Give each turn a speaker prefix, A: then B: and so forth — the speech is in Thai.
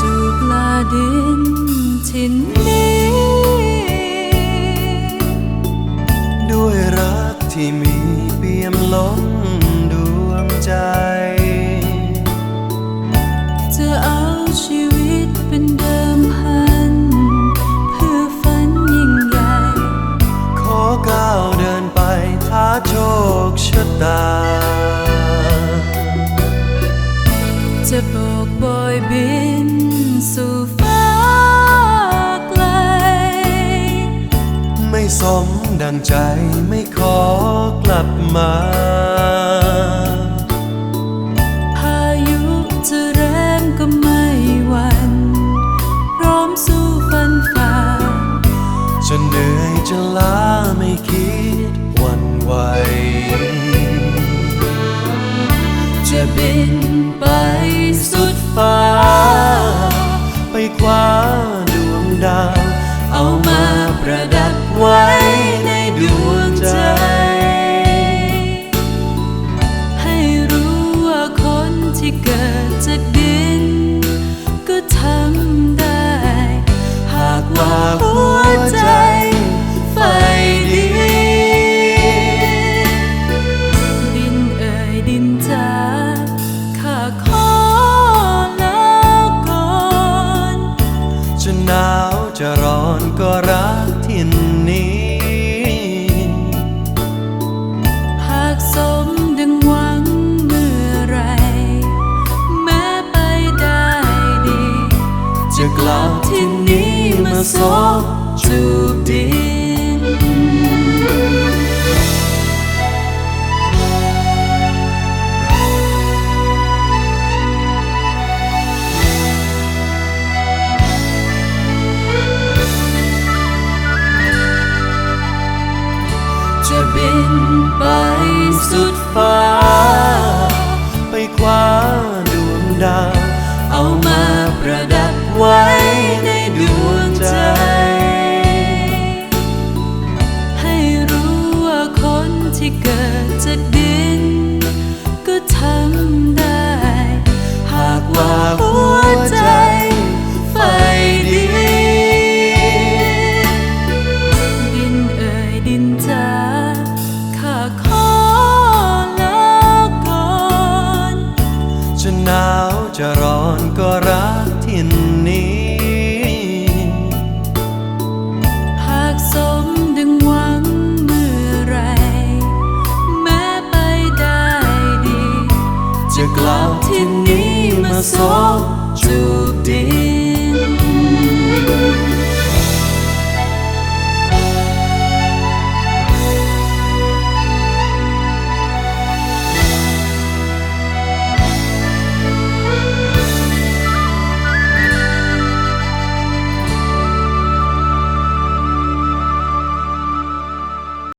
A: จูบลาดินทินนี้
B: ด้วยรักที่มีเปี่ยมล้ดวงใจ
A: จะเอาชีวิตเป็นเดิมพัน เพื่อฝันยิ่งใหญ่
B: ขอก้าวเดินไปท้าโชคชะตา
A: จะโบกโบยบินสู่ฟ้าไกล
B: ไม่สมดังใจไม่ขอกลับมา
A: พายุจะแรงก็ไม่หวั่นพร้อมสู้ฟันฝ่า
B: จะเหนื่อยจะล้าไม่คิดหวันไหว
A: จะบินไป กลับที่นี้มาสบจูบดินจะบินไปสุดฟ้า